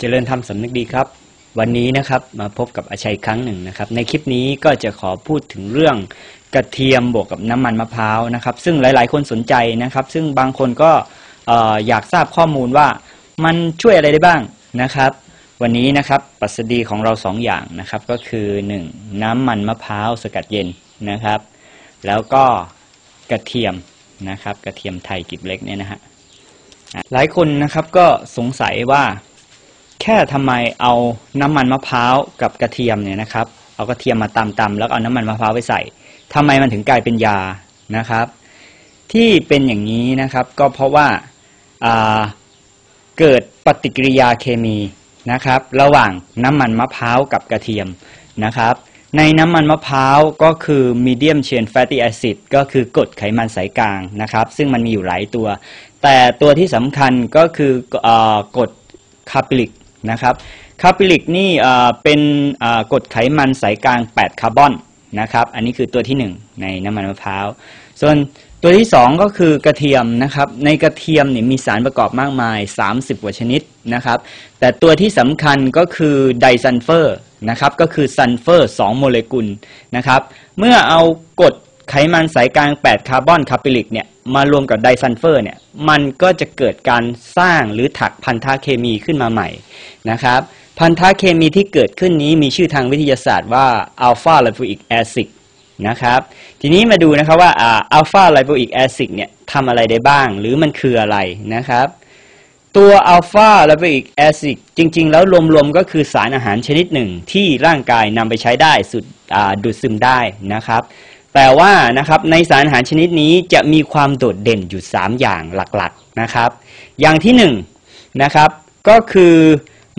เจริญธรรมสำนึกดีครับ วันนี้นะครับมาพบกับอาชัยครั้งหนึ่งนะครับ ในคลิปนี้ก็จะขอพูดถึงเรื่องกระเทียมบวกกับน้ำมันมะพร้าวนะครับ ซึ่งหลาย ๆ คนสนใจนะครับ ซึ่งบางคนก็เอ่อยากทราบข้อมูลว่ามันช่วยอะไรได้บ้างนะครับ วันนี้นะครับปัสดีของเราสองอย่างนะครับ ก็คือ 1. น้ำมันมะพร้าวสกัดเย็นนะครับ แล้วก็กระเทียมนะครับ กระเทียมไทยกลีบเล็กเนี่ยนะฮะหลายคนนะครับก็สงสัยว่า แค่ทำไมเอาน้ำมันมะพร้าวกับกระเทียมเนี่ยนะครับ เอากระเทียมมาตำๆแล้วเอาน้ำมันมะพร้าวไปใส่ทำไมมันถึงกลายเป็นยานะครับ ที่เป็นอย่างนี้นะครับ ก็เพราะว่าาเกิดปฏิกิริยาเคมีนะครับ ระหว่างน้ำมันมะพร้าวกับกระเทียมนะครับ ในน้ำมันมะพร้าวก็คือ medium chain fatty acid ก็คือกรดไขมันสายกลางนะครับ ซึ่งมันมีอยู่หลายตัว แต่ตัวที่สำคัญก็คือเออกรดคาร์บิลิก นะครับคาร์บิลิกนี่เป็นกรดไขมันสายกลาง 8 คาร์บอนนะครับอันนี้คือตัวที่ 1 ในน้ำมันมะพร้าว ส่วนตัวที่ 2 ก็คือกระเทียมนะครับในกระเทียมเนี่ยมีสารประกอบมากมาย 30 กว่าชนิดนะครับแต่ตัวที่สำคัญก็คือไดซัลเฟอร์นะครับก็คือซัลเฟอร์ 2 โมเลกุลนะครับเมื่อเอากรด ไขมันสายกลาง 8 คาร์บอนคาร์บิลิกเนี่ยมารวมกับไดซัลเฟอร์เนี่ยมันก็จะเกิดการสร้างหรือถักพันธะเคมีขึ้นมาใหม่นะครับพันธะเคมีที่เกิดขึ้นนี้มีชื่อทางวิทยาศาสตร์ว่าอัลฟาไลโบอิกแอซิดนะครับทีนี้มาดูนะครับว่าอัลฟาไลโบอิกแอซิดเนี่ยทำอะไรได้บ้าง หรือมันคืออะไรนะครับตัวอัลฟาไลโบอิกแอซิดจริง ๆ แล้วรวมๆก็คือสารอาหารชนิดหนึ่งที่ร่างกายนำไปใช้ได้สุดดูดซึมได้นะครับ แต่ว่านะครับในสารอาหารชนิดนี้จะมีความโดดเด่นอยู่ 3 อย่างหลักๆนะครับ อย่างที่1นงนะครับก็คือ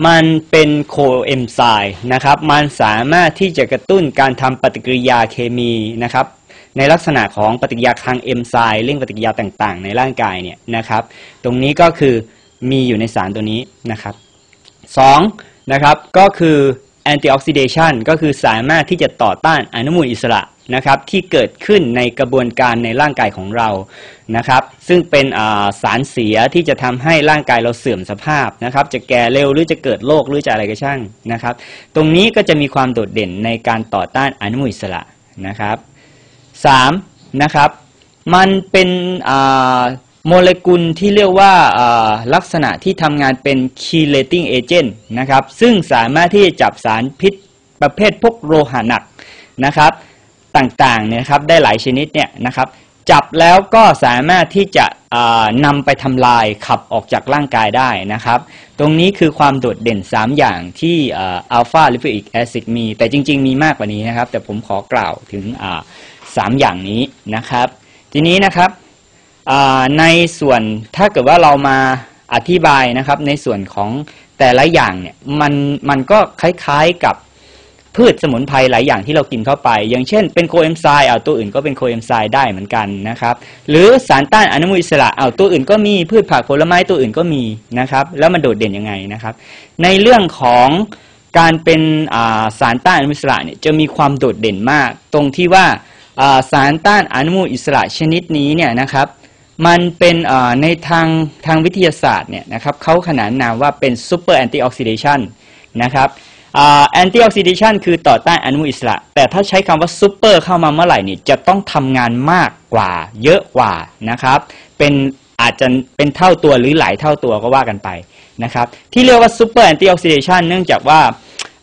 มันเป็นโคเอนไซม์นะครับมันสามารถที่จะกระตุ้นการทำปฏิกิริยาเคมีนะครับในลักษณะของปฏิกิริยาทางเอนไซม์เร่งปฏิกิริยาต่างๆ ในร่างกายเนี่ยนะครับ ตรงนี้ก็คือมีอยู่ในสารตัวนี้นะครับสองนะครับก็คือ antioxidation ก็คือสามารถที่จะต่อต้านอนุมูลอิสระนะครับที่เกิดขึ้นในกระบวนการในร่างกายของเรานะครับ ซึ่งเป็นสารเสียที่จะทำให้ร่างกายเราเสื่อมสภาพนะครับ จะแก่เร็วหรือจะเกิดโรคหรือจะอะไรก็ช่างนะครับ ตรงนี้ก็จะมีความโดดเด่นในการต่อต้านอนุมูลอิสระนะครับ 3. นะครับ มันเป็น โมเลกุลที่เรียกว่าลักษณะที่ทำงานเป็น chelating agent นะครับ ซึ่งสามารถที่จะจับสารพิษประเภทพวกโลหะหนักนะครับ ต่างๆเนี่ยนะครับได้หลายชนิดเนี่ยนะครับ จับแล้วก็สามารถที่จะนำไปทำลายขับออกจากร่างกายได้นะครับ ตรงนี้คือความโดดเด่น 3 อย่างที่อัลฟาลิปิกแอซิดมี แต่จริง ๆ มีมากกว่านี้นะครับ แต่ผมขอกล่าวถึงอ่าสามอย่างนี้นะครับ ทีนี้นะครับ ในส่วนถ้าเกิดว่าเรามาอธิบายนะครับในส่วนของแต่ละอย่างเนี่ยมันมันก็คล้ายๆกับพืชสมุนไพรหลายอย่างที่เรากินเข้าไป อย่างเช่นเป็นโคเอนไซม์เอาตัวอื่นก็เป็นโคเอนไซม์ได้เหมือนกันนะครับ หรือสารต้านอนุมูลอิสระเอาตัวอื่นก็มีพืชผักผลไม้ตัวอื่นก็มีนะครับ แล้วมันโดดเด่นยังไงนะครับ ในเรื่องของการเป็นาสารต้านอนุมูลอิสระเนี่ยจะมีความโดดเด่นมาก ตรงที่ว่าอ่าสารต้านอนุมูลอิสระชนิดนี้เนี่ยนะครับ มันเป็นในทางทางวิทยาศาสตร์เนี่ยนะครับเขาขนานนามว่าเป็นซูเปอร์แอนตี้ออกซิเดชันนะครับแอนตี้ออกซิเดชันคือต่อต้านอนุมูลอิสระ แต่ถ้าใช้คำว่าซูเปอร์เข้ามาเมื่อไหร่เนี่ยจะต้องทำงานมากกว่า เยอะกว่านะครับเป็นอาจจะเป็นเท่าตัวหรือหลายเท่าตัวก็ว่ากันไปนะครับที่เรียกว่าซูเปอร์แอนตี้ออกซิเดชันเนื่องจากว่า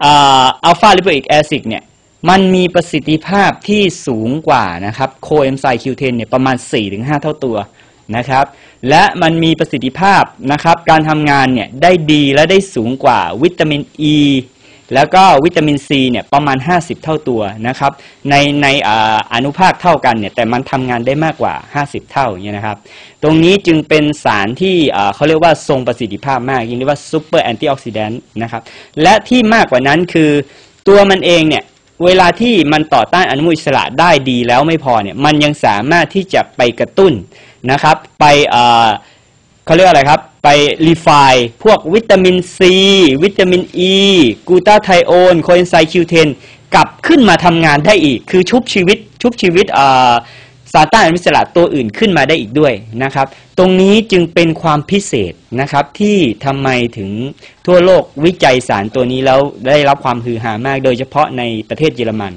อัลฟาลิโบอิกแอซิดเนี่ยมันมีประสิทธิภาพที่สูงกว่านะครับโคเอนไซม์คิวเทนเนี่ยประมาณ 4-5 เท่าตัว นะครับ และมันมีประสิทธิภาพนะครับ การทำงานเนี่ยได้ดีและได้สูงกว่าวิตามินอ e, ีแล้วก็วิตามินซีเนี่ยประมาณ 50 เท่าตัวนะครับ ในในออนุภาคเท่ากันเนี่ยแต่มันทำงานได้มากกว่า 50 เท่าอย่าเงี้ยนะครับ ตรงนี้จึงเป็นสารที่เขาเรียกว่าทรงประสิทธิภาพมากเรียกว่าซูเปอร์แอนตี้ออกซิแดนต์นะครับ และที่มากกว่านั้นคือตัวมันเองเนี่ยเวลาที่มันต่อต้านอนุมูลอิสระได้ดีแล้วไม่พอเนี่ยมันยังสามารถที่จะไปกระตุ้น นะครับไปเอ่อเขาเรียกอะไรครับ ไปรีไฟพวกวิตามินซีวิตามินอ e, ีกูตาไทโอนโคเอนไซม์คิวเทนกลับขึ้นมาทำงานได้อีก คือชุบชีวิตชุบชีวิตเอ่อสารต้านอนุมูลอิสระตัวอื่นขึ้นมาได้อีกด้วยนะครับ ตรงนี้จึงเป็นความพิเศษนะครับที่ทำไมถึงทั่วโลกวิจัยสารตัวนี้แล้วได้รับความฮือฮามาก โดยเฉพาะในประเทศเยอรมัน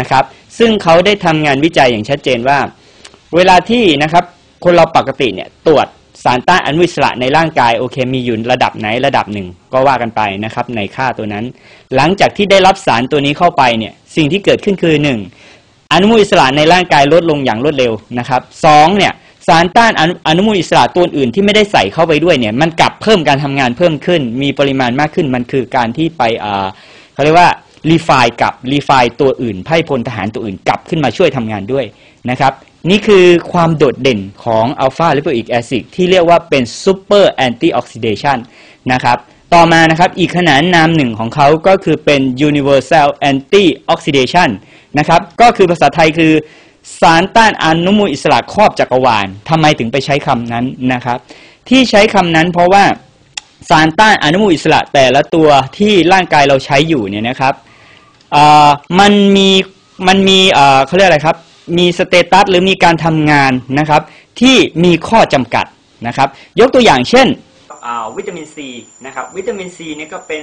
นะครับ ซึ่งเขาได้ทำงานวิจัยอย่างชัดเจนว่า เวลาที่นะครับ คนเราปกติเนี่ยตรวจสารต้านอนุมูลอิสระในร่างกายโอเคมีอยู่ระดับไหนระดับหนึ่ง ก็ว่ากันไปนะครับ ในค่าตัวนั้น หลังจากที่ได้รับสารตัวนี้เข้าไปเนี่ยสิ่งที่เกิดขึ้นคือหนึ่งอนุมูลอิสระในร่างกายลดลงอย่างรวดเร็วนะครับสองเนี่ยสารต้านอนุมูลอิสระตัวอื่นที่ไม่ได้ใส่เข้าไปด้วยเนี่ยมันกลับเพิ่มการทำงานเพิ่มขึ้น มีปริมาณมากขึ้นมันคือการที่ไปเขาเรียกว่ารีไฟกับรีไฟตัวอื่นไพ่พลทหารตัวอื่นกลับขึ้นมาช่วยทำงานด้วยนะครับ นี่คือความโดดเด่นของอัลฟาลิโปอิกแอซิดที่เรียกว่าเป็นซูเปอร์แอนตี้ออกซิเดชันนะครับต่อมานะครับอีกขนานนามหนึ่งของเขาก็คือเป็น universal anti oxidation นะครับก็คือภาษาไทยคือสารต้านอนุมูลอิสระครอบจักรวาลทำไมถึงไปใช้คำนั้นนะครับที่ใช้คำนั้นเพราะว่าสารต้านอนุมูลอิสระแต่ละตัวที่ร่างกายเราใช้อยู่เนี่ยนะครับมันมีมันมีเขาเรียกอะไรครับ มีสเตตัสหรือมีการทำงานนะครับ ที่มีข้อจำกัดนะครับ ยกตัวอย่างเช่นวิตามินซีนะครับวิตามินซีนี่ก็เป็น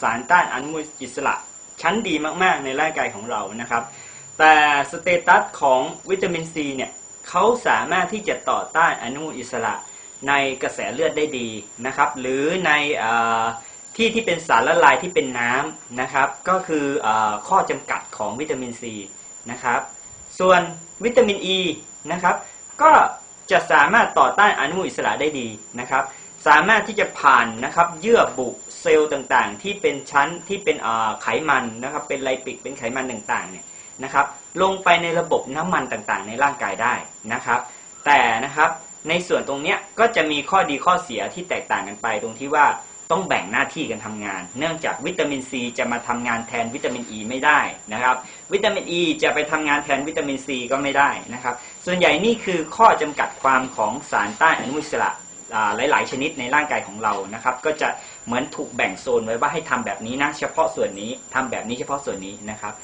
สารต้านอนุมูลอิสระชั้นดีมากๆ ในร่างกายของเรานะครับ แต่สเตตัสของวิตามินซีเนี่ยเขาสามารถที่จะต่อต้านอนุมูลอิสระในกระแสเลือดได้ดีนะครับ หรือในที่ที่เป็นสารละลายที่เป็นน้ำนะครับ ก็คืออข้อจำกัดของวิตามินซีนะครับ ส่วนวิตามินอ e, ีนะครับก็จะสามารถต่อต้านอนุมูลอิสระได้ดีนะครับ สามารถที่จะผ่านนะครับเยื่อบุเซลล์ต่างๆ ที่เป็นชั้นที่เป็นไขมันนะครับเป็นไลปิกเป็นไขมันต่างๆเนี่ยนะครับลงไปในระบบน้ำมันต่างๆ ในร่างกายได้นะครับ แต่นะครับในส่วนตรงนี้ก็จะมีข้อดีข้อเสียที่แตกต่างกันไปตรงที่ว่า ต้องแบ่งหน้าที่กันทำงาน เนื่องจากวิตามินซีจะมาทำงานแทนวิตามินอ e ีไม่ได้นะครับ วิตามินอ e ีจะไปทำงานแทนวิตามินซีก็ไม่ได้นะครับ ส่วนใหญ่นี่คือข้อจำกัดความของสารต้านอนุมูลอิสระหลาย ๆ ชนิดในร่างกายของเรานะครับ ก็จะเหมือนถูกแบ่งโซนไว้ว่าให้ทำแบบนี้นะเฉพาะส่วนนี้ทำแบบนี้เฉพาะส่วนนี้นะครับ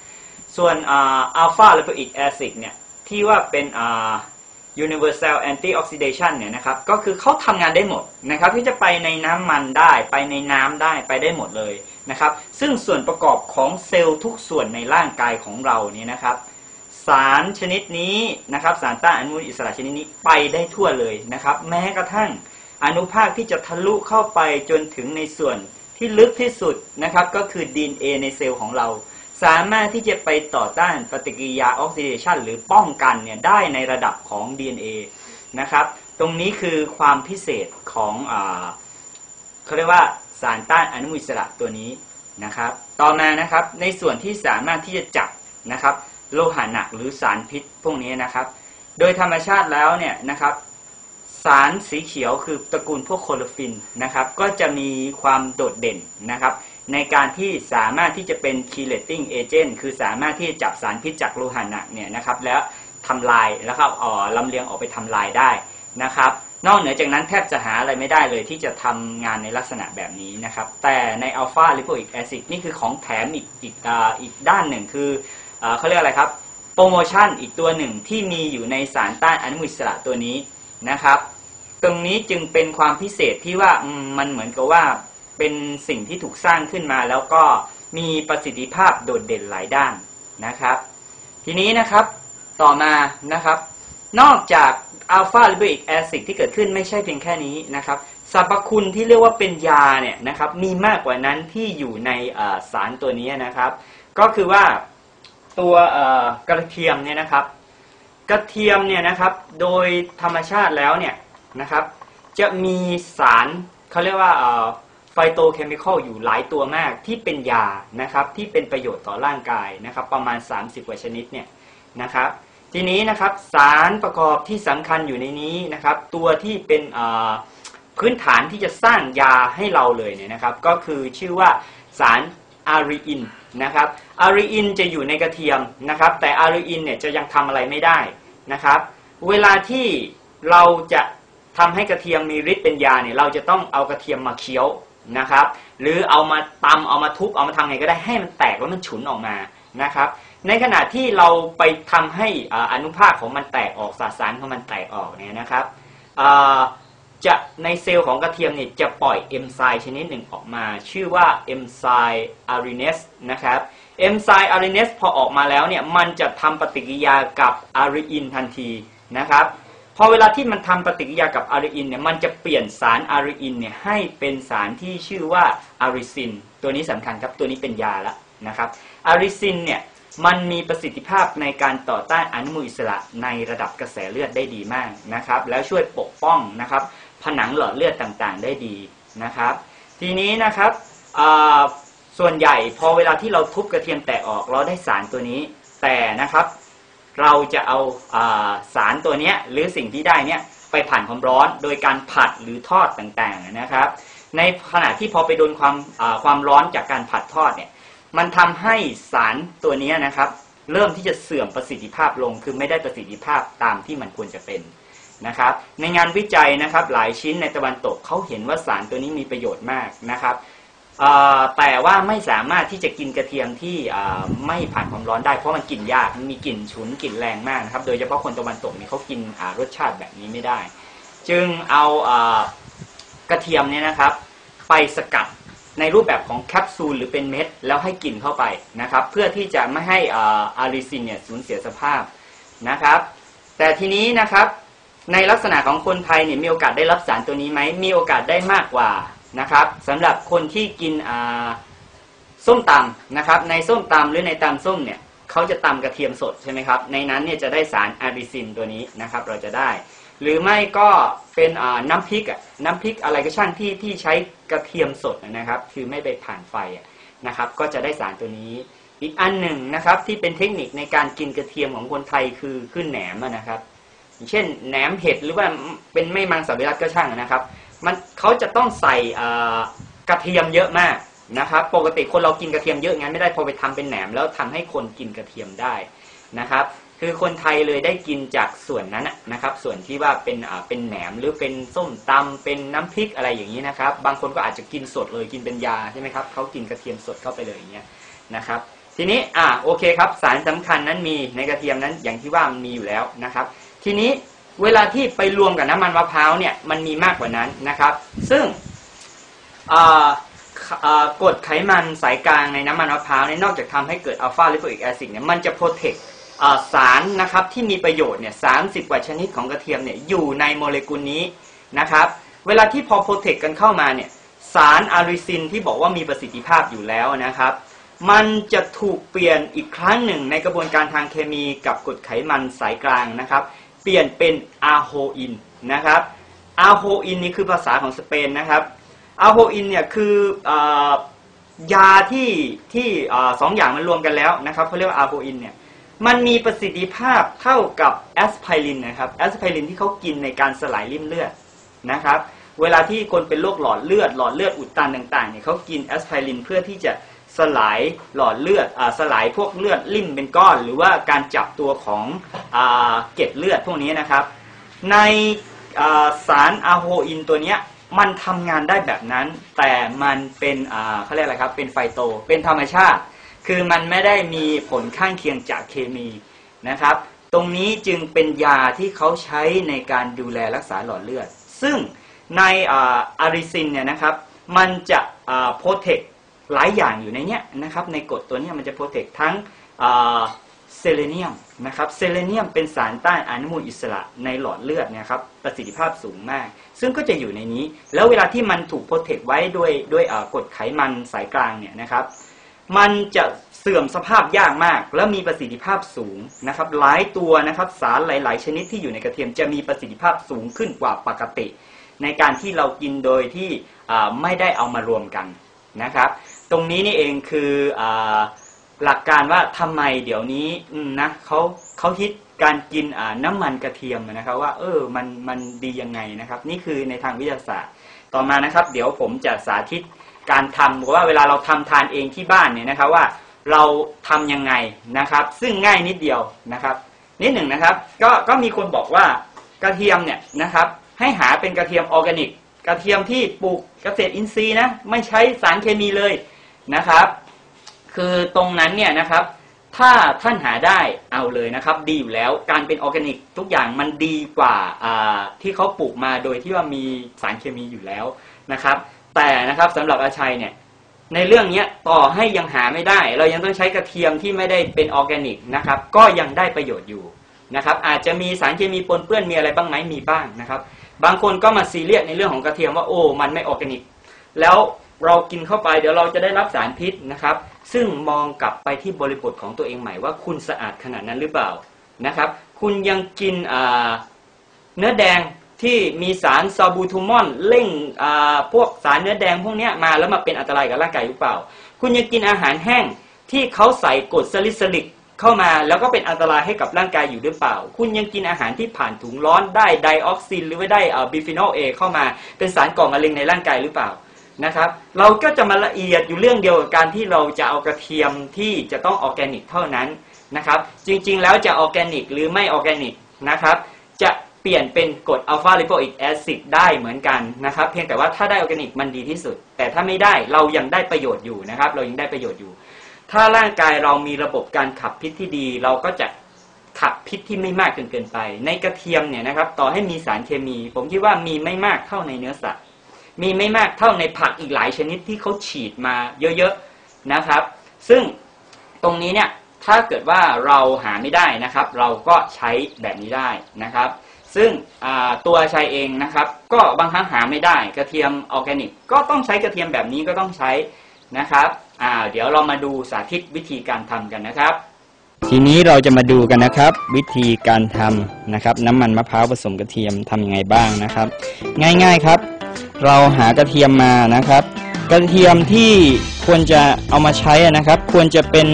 ส่วนอัลฟาลิโปอิกแอซิดเนี่ยที่ว่าเป็น universal antioxidation เนี่ยนะครับก็คือเขาทำงานได้หมดนะครับที่จะไปในน้ำมันได้ ไปในน้ำได้ไปได้หมดเลยนะครับซึ่งส่วนประกอบของเซลล์ทุกส่วนในร่างกายของเราเนี่ยนะครับสารชนิดนี้นะครับสารต้านอนุมูลอิสระชนิดนี้ไปได้ทั่วเลยนะครับแม้กระทั่งอนุภาคที่จะทะลุเข้าไปจนถึงในส่วนที่ลึกที่สุดนะครับก็คือ DNA ในเซลล์ของเรา สามารถที่จะไปต่อต้านปฏิกิริยาออกซิเดชันหรือป้องกันเนี่ยได้ในระดับของ DNA นะครับ ตรงนี้คือความพิเศษของอเขาเรียกว่าสารต้านอนุมูลอิสระตัวนี้นะครับ ต่อมานะครับในส่วนที่สามารถที่จะจับนะครับ โลหะหนักหรือสารพิษพวกนี้นะครับ โดยธรรมชาติแล้วเนี่ยนะครับ สารสีเขียวคือตระกูลพวกโคโลฟินนะครับ ก็จะมีความโดดเด่นนะครับ ในการที่สามารถที่จะเป็น chelating agent คือสามารถที่จับสารพิษจากโลหะหนักเนี่ยนะครับแล้วทำลายแล้วครับอ๋อลำเลียงออกไปทำลายได้นะครับนอกเหนือจากนั้นแทบจะหาอะไรไม่ได้เลยที่จะทำงานในลักษณะแบบนี้นะครับ แต่ในอัลฟาลิโปอิกแอซิดนี่คือของแถมอีกอีกอีกด้านหนึ่งคือเขาเรียกอะไรครับโปรโมชั่นอีกตัวหนึ่งที่มีอยู่ในสารต้านอนุมูลอิสระตัวนี้นะครับ ตรงนี้จึงเป็นความพิเศษที่ว่ามันเหมือนกับว่า เป็นสิ่งที่ถูกสร้างขึ้นมา แล้วก็มีประสิทธิภาพโดดเด่นหลายด้านนะครับ ทีนี้นะครับต่อมานะครับ นอกจากอัลฟาลิโบอิกแอซิดที่เกิดขึ้นไม่ใช่เพียงแค่นี้นะครับสรรพคุณที่เรียกว่าเป็นยาเนี่ยนะครับมีมากกว่านั้นที่อยู่ในสารตัวนี้นะครับ ก็คือว่าตัวกระเทียมเนี่ยนะครับ กระเทียมเนี่ยนะครับโดยธรรมชาติแล้วเนี่ยนะครับ จะมีสารเขาเรียกว่า ไฟโตเคมีคอลอยู่หลายตัวมากที่เป็นยานะครับที่เป็นประโยชน์ต่อร่างกายนะครับ ประมาณ 30 กว่าชนิดเนี่ยนะครับ ทีนี้นะครับสารประกอบที่สำคัญอยู่ในนี้นะครับ ตัวที่เป็นพื้นฐานที่จะสร้างยาให้เราเลยเนี่ยนะครับ ก็คือชื่อว่าสารอารีอินนะครับอารีอินจะอยู่ในกระเทียมนะครับ แต่อารีอินเนี่ยจะยังทำอะไรไม่ได้นะครับ เวลาที่เราจะทำให้กระเทียมมีฤทธิ์เป็นยาเนี่ยเราจะต้องเอากระเทียมมาเคี้ยว นะครับ หรือเอามาตำเอามาทุบเอามาทำไงก็ได้ให้มันแตกแล้วมันฉุนออกมานะครับ ในขณะที่เราไปทำให้อานุภาคของมันแตกออกสสารของมันแตกออกเนี่ยนะครับจะในเซลล์ของกระเทียมเนี่ยจะปล่อยเอนไซม์ชนิดหนึ่งออกมา ชื่อว่าเอนไซม์อาริเนสนะครับเอนไซม์อาริเนสพอออกมาแล้วเนี่ยมันจะทำปฏิกิริยากับอาริอินทันทีนะครับ อเวลาที่มันทำปฏิกิริยากับอาริอินเนี่ยมันจะเปลี่ยนสารอาริอินเนี่ยให้เป็นสารที่ชื่อว่าอาริซิน ตัวนี้สำคัญครับตัวนี้เป็นยาล้วนะครับอาริซินเนี่ยมันมีประสิทธิภาพในการต่อต้านอนุมูลอิสระในระดับกระแสเลือดได้ดีมากนะครับ แล้วช่วยปกป้องนะครับ ผนังหลอดเลือดต่างๆ ได้ดีนะครับ ทีนี้นะครับส่วนใหญ่พอเวลาที่เราทุบกระเทียมแตกออกเราได้สารตัวนี้แต่นะครับ เราจะเอาอาสารตัวนี้หรือสิ่งที่ได้เนี้ยไปผ่านความร้อนโดยการผัดหรือทอดต่างๆนะครับ ในขณะที่พอไปโดนความาความร้อนจากการผัดทอดเนี่ยมันทำให้สารตัวนี้นะครับ เริ่มที่จะเสื่อมประสิทธิภาพลงคือไม่ได้ประสิทธิภาพตามที่มันควรจะเป็นนะครับ ในงานวิจัยนะครับหลายชิ้นในตะวันตกเขาเห็นว่าสารตัวนี้มีประโยชน์มากนะครับ แต่ว่าไม่สามารถที่จะกินกระเทียมที่ไม่ผ่านความร้อนได้เพราะมันกลิ่นยากมันมีกลิ่นฉุนกลิ่นแรงมากนะครับ โดยเฉพาะคนตะวันตกเนี่เขากินอ่ารสชาติแบบนี้ไม่ได้ จึงเอาเอ่อกระเทียมเนี่ยนะครับ ไปสกัดในรูปแบบของแคปซูลหรือเป็นเม็ด แล้วให้กินเข้าไปนะครับ เพื่อที่จะไม่ให้เอ่ออาริซินเนี่ยสูญเสียสภาพนะครับ แต่ทีนี้นะครับในลักษณะของคนไทยเนี่ยมีโอกาสได้รับสารตัวนี้ไหมมีโอกาสได้มากกว่า นะครับสำหรับคนที่กินอ่าส้มตำนะครับในส้มตำหรือในตำส้มเนี่ยเขาจะตำกระเทียมสดใช่ไหมครับในนั้นเนี่ยจะได้สารอาริซินตัวนี้นะครับเราจะได้ หรือไม่ก็เป็นอ่าน้ำพริกอะน้ำพริกอะไรก็ช่างที่ที่ใช้กระเทียมสดนะครับ คือไม่ไปผ่านไฟอะนะครับ ก็จะได้สารตัวนี้ อีกอันหนึ่งนะครับที่เป็นเทคนิคในการกินกระเทียมของคนไทยคือขึ้นแหนมนะครับ เช่นแหนมเห็ดหรือว่าเป็นไม่มังสวิรัตก็ช่างนะครับ มันเขาจะต้องใส่กระเทียมเยอะมากนะครับ ปกติคนเรากินกระเทียมเยอะงั้นไม่ได้พอไปทำเป็นแหนม แล้วทำให้คนกินกระเทียมได้นะครับ คือคนไทยเลยได้กินจากส่วนนั้นนะครับ ส่วนที่ว่าเป็นเป็นแหนมหรือเป็นส้มตำเป็นน้ำพริกอะไรอย่างนี้นะครับ บางคนก็อาจจะกินสดเลยกินเป็นยาใช่ไหมครับเขากินกระเทียมสดเข้าไปเลยอย่างเงี้ยนะครับทีนี้อ่าโอเคครับสารสำคัญนั้นมีในกระเทียมนั้นอย่างที่ว่ามันมีอยู่แล้วนะครับ ทีนี้ เวลาที่ไปรวมกับน้ำมันมะพร้าวเนี่ยมันมีมากกว่านั้นนะครับ ซึ่งกรดไขมันสายกลางในน้ำมันมะพร้าวเนี่ยนอกจากทำให้เกิดอัลฟาลิโปอิกแอซิดเนี่ยมันจะโปรเทคสารนะครับที่มีประโยชน์เนี่ยสามสิบกว่าชนิดของกระเทียมเนี่ยอยู่ในโมเลกุลนี้นะครับ เวลาที่พอโปรเทคกันเข้ามาเนี่ยสารอาริซินที่บอกว่ามีประสิทธิภาพอยู่แล้วนะครับ มันจะถูกเปลี่ยนอีกครั้งหนึ่งในกระบวนการทางเคมีกับกรดไขมันสายกลางนะครับ เปลี่ยนเป็นอะโฮอินนะครับอะโฮอินนี่คือภาษาของสเปนนะครับอะโฮอินเนี่ยคืออยาที่ที่อสองอย่างมันรวมกันแล้วนะครับเขาเรียกว่าอะโฮอินเนี่ยมันมีประสิทธิภาพเท่ากับแอสไพรินนะครับแอสไพรินที่เขากินในการสลายริ่มเลือดนะครับ เวลาที่คนเป็นโรคหลอดเลือดหลอดเลือดอุดตันต่างๆเนี่ยเขากินแอสไพรินเพื่อที่จะ สลายหลอดเลือดอาสลายพวกเลือดริ่มเป็นก้อน หรือว่าการจับตัวของอาเกล็ดเลือดพวกนี้นะครับ ในสารอะโฮอินตัวเนี้ยมันทำงานได้แบบนั้น แต่มันเป็นอ่าเขาเรียกอะไรครับเป็นไฟโต เป็นธรรมชาติ คือมันไม่ได้มีผลข้างเคียงจากเคมีนะครับ ตรงนี้จึงเป็นยาที่เขาใช้ในการดูแลรักษาหลอดเลือด ซึ่งในอาริซินเนี่ยนะครับ มันจะโปรเทค หลายอย่างอยู่ในเนี้ยนะครับในกดตัวเนี้ยมันจะโปรเทคทั้งเซเลเนียมนะครับเซเลเนียมเป็นสารต้านอนุมูลอิสระในหลอดเลือดเนะครับประสิทธิภาพสูงมาก ซึ่งก็จะอยู่ในนี้ แล้วเวลาที่มันถูกโปรเทคไว้ด้วยด้วยกดไขมันสายกลางเนี่ยนะครับมันจะเสื่อมสภาพยากมาก แล้วมีประสิทธิภาพสูงนะครับหลายตัวนะครับสารหลาย ๆ ชนิดที่อยู่ในกระเทียมจะมีประสิทธิภาพสูงขึ้นกว่าปกติ ในการที่เรากินโดยที่ไม่ได้เอามารวมกันนะครับ ตรงนี้นี่เองคืออหลักการว่าทำไมเดี๋ยวนี้นะเขาเขาฮิตการกินน้ำมันกระเทียมนะครับ ว่า เออมันมันดียังไงนะครับ นี่คือในทางวิทยาศาสตร์ ต่อมานะครับ เดี๋ยวผมจะสาธิตการทำว่าเวลาเราทำทานเองที่บ้านเนี่ยนะครับว่าเราทำยังไงนะครับ ซึ่งง่ายนิดเดียวนะครับ นิดหนึ่งนะครับ ก็ก็มีคนบอกว่ากระเทียมเนี่ยนะครับ ให้หาเป็นกระเทียมออร์แกนิก กระเทียมที่ปลูกเกษตรอินทรีย์นะไม่ใช้สารเคมีเลย นะครับ คือตรงนั้นเนี่ยนะครับ ถ้าท่านหาได้เอาเลยนะครับ ดีอยู่แล้วการเป็นออร์แกนิกทุกอย่างมันดีกว่าที่เขาปลูกมาโดยที่ว่ามีสารเคมีอยู่แล้วนะครับ แต่นะครับสำหรับอาชัยเนี่ยในเรื่องนี้ต่อให้ยังหาไม่ได้ เรายังต้องใช้กระเทียมที่ไม่ได้เป็นออร์แกนิกนะครับ ก็ยังได้ประโยชน์อยู่นะครับ อาจจะมีสารเคมีปนเปื้อนมีอะไรบ้างไหมมีบ้างนะครับ บางคนก็มาซีเรียสในเรื่องของกระเทียมว่าโอ้มันไม่ออร์แกนิก แล้ว เรากินเข้าไปเดี๋ยวเราจะได้รับสารพิษนะครับ ซึ่งมองกลับไปที่บริบทของตัวเองใหม่ว่าคุณสะอาดขนาดนั้นหรือเปล่านะครับ คุณยังกินเนื้อแดงที่มีสารซาบูทูมอนเร่งพวกสารเนื้อแดงพวกนี้มาแล้วมาเป็นอันตรายกับร่างกายหรือเปล่า คุณยังกินอาหารแห้งที่เขาใส่กรดซาลิซิลิกเข้ามาแล้วก็เป็นอันตรายให้กับร่างกายอยู่หรือเปล่า คุณยังกินอาหารที่ผ่านถุงร้อนได้ไดออกซินหรือว่าได้บิฟินอลเอเข้ามาเป็นสารก่อมะเร็งในร่างกายหรือเปล่า นะครับ เราก็จะมาละเอียดอยู่เรื่องเดียวกับการที่เราจะเอากระเทียมที่จะต้องออร์แกนิกเท่านั้นนะครับ จริงๆแล้วจะออร์แกนิกหรือไม่ออร์แกนิกนะครับ จะเปลี่ยนเป็นกรดอัลฟาลิโปอิกแอซิดได้เหมือนกันนะครับ เพียงแต่ว่าถ้าได้ออร์แกนิกมันดีที่สุด แต่ถ้าไม่ได้เรายังได้ประโยชน์อยู่นะครับ เรายังได้ประโยชน์อยู่ ถ้าร่างกายเรามีระบบการขับพิษที่ดี เราก็จะขับพิษที่ไม่มากจนเกินไป ในกระเทียมเนี่ยนะครับ ต่อให้มีสารเคมี ผมคิดว่ามีไม่มากเท่าในเนื้อสัตว์ มีไม่มากเท่าในผักอีกหลายชนิดที่เขาฉีดมาเยอะๆนะครับ ซึ่งตรงนี้เนี่ยถ้าเกิดว่าเราหาไม่ได้นะครับ เราก็ใช้แบบนี้ได้นะครับ ซึ่งตัวชัยเองนะครับ ก็บางครั้งหาไม่ได้กระเทียมออร์แกนิก ก็ต้องใช้กระเทียมแบบนี้ก็ต้องใช้นะครับเดี๋ยวเรามาดูสาธิตวิธีการทำกันนะครับ ทีนี้เราจะมาดูกันนะครับ วิธีการทำนะครับ น้ำมันมะพร้าวผสมกระเทียมทำยังไงบ้างนะครับ ง่าย ๆครับ เราหากระเทียมมานะครับ กระเทียมที่ควรจะเอามาใช้นะครับ ควรจะเป็น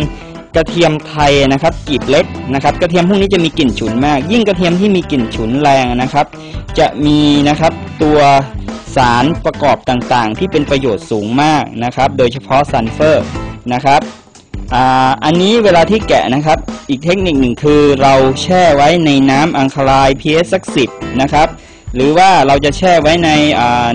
กระเทียมไทยนะครับกลีบเล็กนะครับ กระเทียมพวกนี้จะมีกลิ่นฉุนมาก ยิ่งกระเทียมที่มีกลิ่นฉุนแรงนะครับ จะมีนะครับตัวสารประกอบต่างๆ ที่เป็นประโยชน์สูงมากนะครับ โดยเฉพาะซัลเฟอร์นะครับอันนี้เวลาที่แกะนะครับ อีกเทคนิคหนึ่งคือเราแช่ไว้ในน้ำอังคาราย pH สักสิบนะครับ หรือว่าเราจะแช่ไว้ใน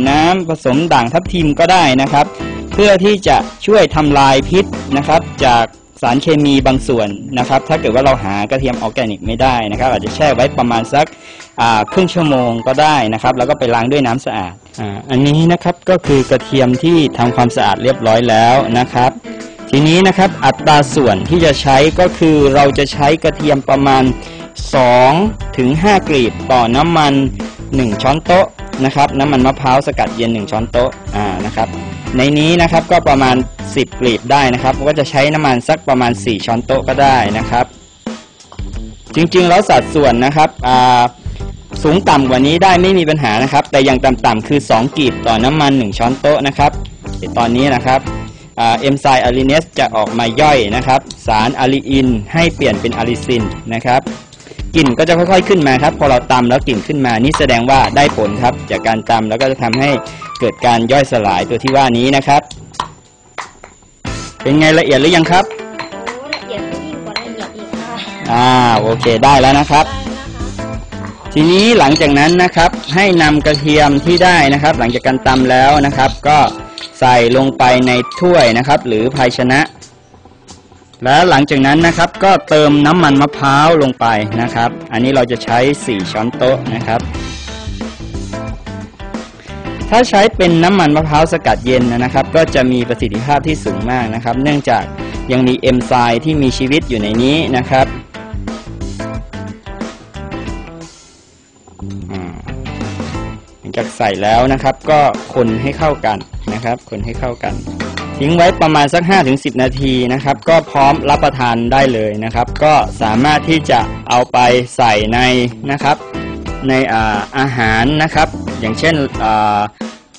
น้ำผสมด่างทับทิมก็ได้นะครับ เพื่อที่จะช่วยทำลายพิษนะครับ จากสารเคมีบางส่วนนะครับ ถ้าเกิดว่าเราหากระเทียมออร์แกนิกไม่ได้นะครับ อาจจะแช่ไว้ประมาณสักครึ่งชั่วโมงก็ได้นะครับ แล้วก็ไปล้างด้วยน้ำสะอาดออันนี้นะครับก็คือกระเทียมที่ทำความสะอาดเรียบร้อยแล้วนะครับ ทีนี้นะครับอัตราส่วนที่จะใช้ก็คือเราจะใช้กระเทียมประมาณ 2ถึง5กลีบต่อน้ำมัน 1 ช้อนโต๊ะนะครับน้ำมันมะพร้าวสกัดเย็น 1 ช้อนโต๊ะอ่านะครับในนี้นะครับก็ประมาณ 10 กลีบได้นะครับก็จะใช้น้ำมันสักประมาณ 4 ช้อนโต๊ะก็ได้นะครับ จริงๆแล้วสัดส่วนนะครับอ่าสูงต่ำกว่านี้ได้ไม่มีปัญหานะครับ แต่อย่างต่ำๆคือ 2กีบต่อน้ำมัน 1 ช้อนโต๊ะนะครับตอนนี้นะครับเอนไซม์อะลีเนสจะออกมาย่อยนะครับ สารอะลีอินให้เปลี่ยนเป็นอะลิซินนะครับ กลิ่นก็จะค่อยๆขึ้นมาครับ พอเราตำแล้วกลิ่นขึ้นมานี่แสดงว่าได้ผลครับ จากการตำแล้วก็จะทำให้เกิดการย่อยสลายตัวที่ว่านี้นะครับ เป็นไงละเอียดหรือยังครับโอ้ละเอียดยิ่งกว่าละเอียดอีกค่ะอ่าโอเคได้แล้วนะครับ ทีนี้หลังจากนั้นนะครับ ให้นำกระเทียมที่ได้นะครับ หลังจากการตำแล้วนะครับ ก็ใส่ลงไปในถ้วยนะครับ หรือภาชนะ แล้วหลังจากนั้นนะครับก็เติมน้ำมันมะพร้าวลงไปนะครับ อันนี้เราจะใช้ 4 ช้อนโต๊ะนะครับ ถ้าใช้เป็นน้ำมันมะพร้าวสกัดเย็นนะครับ ก็จะมีประสิทธิภาพที่สูงมากนะครับ เนื่องจากยังมีเอนไซม์ที่มีชีวิตอยู่ในนี้นะครับหลังจากใส่แล้วนะครับก็คนให้เข้ากันนะครับ คนให้เข้ากัน ทิ้งไว้ประมาณสัก 5-10 นาทีนะครับ ก็พร้อมรับประทานได้เลยนะครับ ก็สามารถที่จะเอาไปใส่ในนะครับ ในอาอาหารนะครับ อย่างเช่น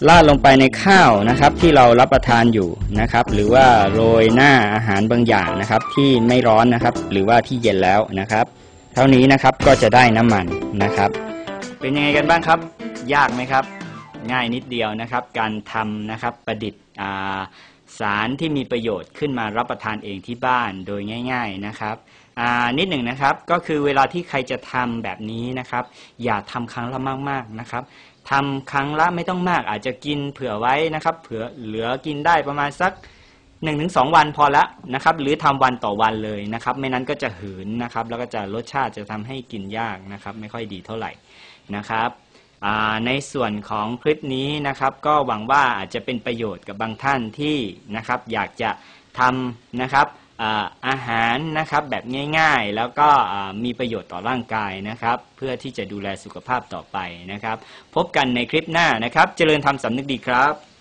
ราดลงไปในข้าวนะครับ ที่เรารับประทานอยู่นะครับ หรือว่าโรยหน้าอาหารบางอย่างนะครับ ที่ไม่ร้อนนะครับ หรือว่าที่เย็นแล้วนะครับ เท่านี้นะครับก็จะได้น้ำมันนะครับ เป็นยังไงกันบ้างครับ ยากไหมครับ ง่ายนิดเดียวนะครับ การทำนะครับประดิษฐ์สาารที่มีประโยชน์ขึ้นมารับประทานเองที่บ้านโดยง่าย ๆนะครับนิดหนึ่งนะครับก็คือเวลาที่ใครจะทำแบบนี้นะครับ อย่าทำครั้งละมากๆนะครับทำครั้งละไม่ต้องมาก อาจจะกินเผื่อไว้นะครับ เผื่อเหลือกินได้ประมาณสักหนึ่งถึงสองวันพอละนะครับ หรือทำวันต่อวันเลยนะครับ ไม่นั้นก็จะหืนนะครับ แล้วก็จะรสชาติจะทำให้กินยากนะครับ ไม่ค่อยดีเท่าไหร่นะครับ ในส่วนของคลิปนี้นะครับ ก็หวังว่าอาจจะเป็นประโยชน์กับบางท่านที่นะครับ อยากจะทำนะครับอาหารนะครับแบบง่ายๆ แล้วก็มีประโยชน์ต่อร่างกายนะครับ เพื่อที่จะดูแลสุขภาพต่อไปนะครับ พบกันในคลิปหน้านะครับ เจริญธรรมสำนึกดีครับ